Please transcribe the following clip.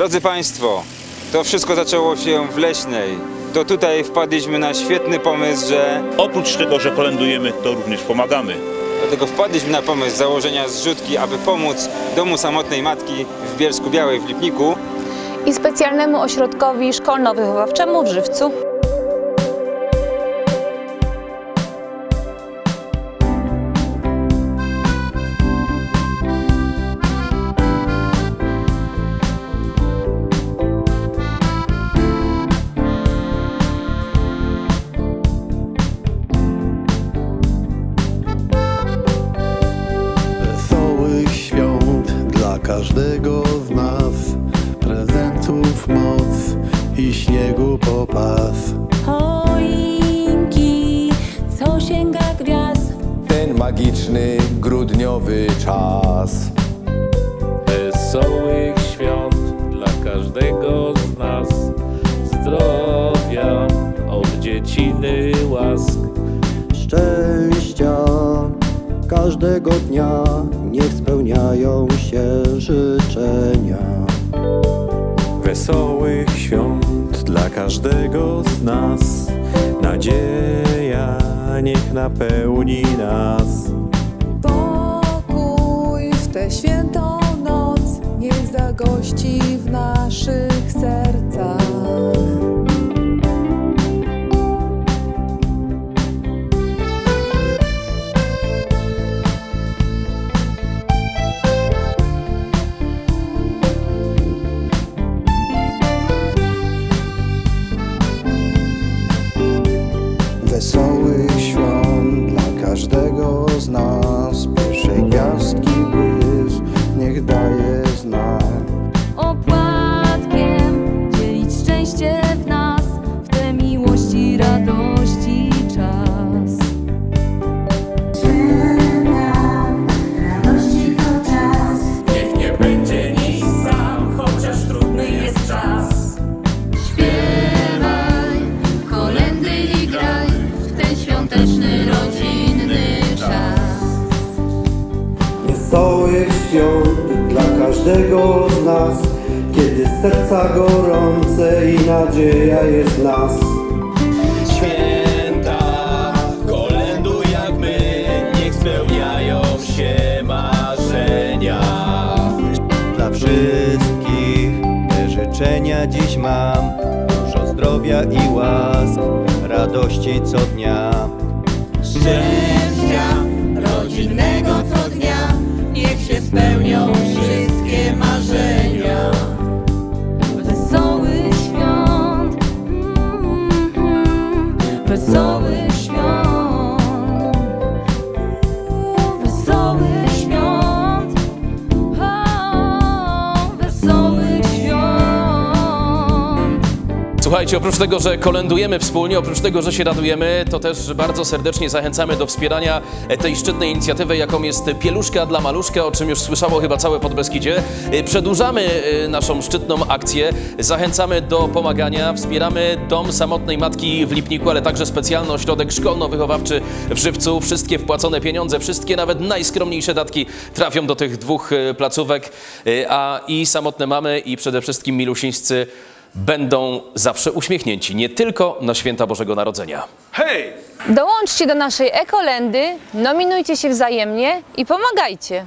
Drodzy Państwo, to wszystko zaczęło się w Leśnej. To tutaj wpadliśmy na świetny pomysł, że Oprócz tego, że kolędujemy, to również pomagamy. dlatego wpadliśmy na pomysł założenia zrzutki, aby pomóc Domu Samotnej Matki w Bielsku Białej w Lipniku. i specjalnemu ośrodkowi szkolno-wychowawczemu w Żywcu. Każdego z nas Prezentów moc i śniegu popas choinki, co sięga gwiazd. ten magiczny grudniowy czas. Wesołych świąt dla każdego z nas, zdrowia od dzieciny łask. szczęścia każdego dnia niech spełniają się życzenia. Wesołych świąt dla każdego z nas. Nadzieja niech napełni nas. Pokój w tę świętą noc niech zagości w naszych sercach. Wesołych świąt dla każdego z nas. Pierwszej gwiazdki błysk niech daje znak każdego z nas Kiedy serca gorące i nadzieja jest w nas Święta, kolęduj jak my, niech spełniają się marzenia. Dla wszystkich te życzenia dziś mam. Dużo zdrowia i łask, radości co dnia. Szczęścia wesołych Słuchajcie, oprócz tego, że kolędujemy wspólnie, oprócz tego, że się radujemy, to też bardzo serdecznie zachęcamy do wspierania tej szczytnej inicjatywy, jaką jest Pieluszka dla Maluszka, o czym już słyszało chyba całe Podbeskidzie. Przedłużamy e, naszą szczytną akcję, zachęcamy do pomagania, wspieramy Dom Samotnej Matki w Lipniku, ale także specjalny ośrodek szkolno-wychowawczy w Żywcu. Wszystkie wpłacone pieniądze, wszystkie nawet najskromniejsze datki trafią do tych dwóch e, placówek, e, a i samotne mamy i przede wszystkim milusińscy będą zawsze uśmiechnięci, nie tylko na święta Bożego Narodzenia. Dołączcie do naszej ekolendy, nominujcie się wzajemnie i pomagajcie.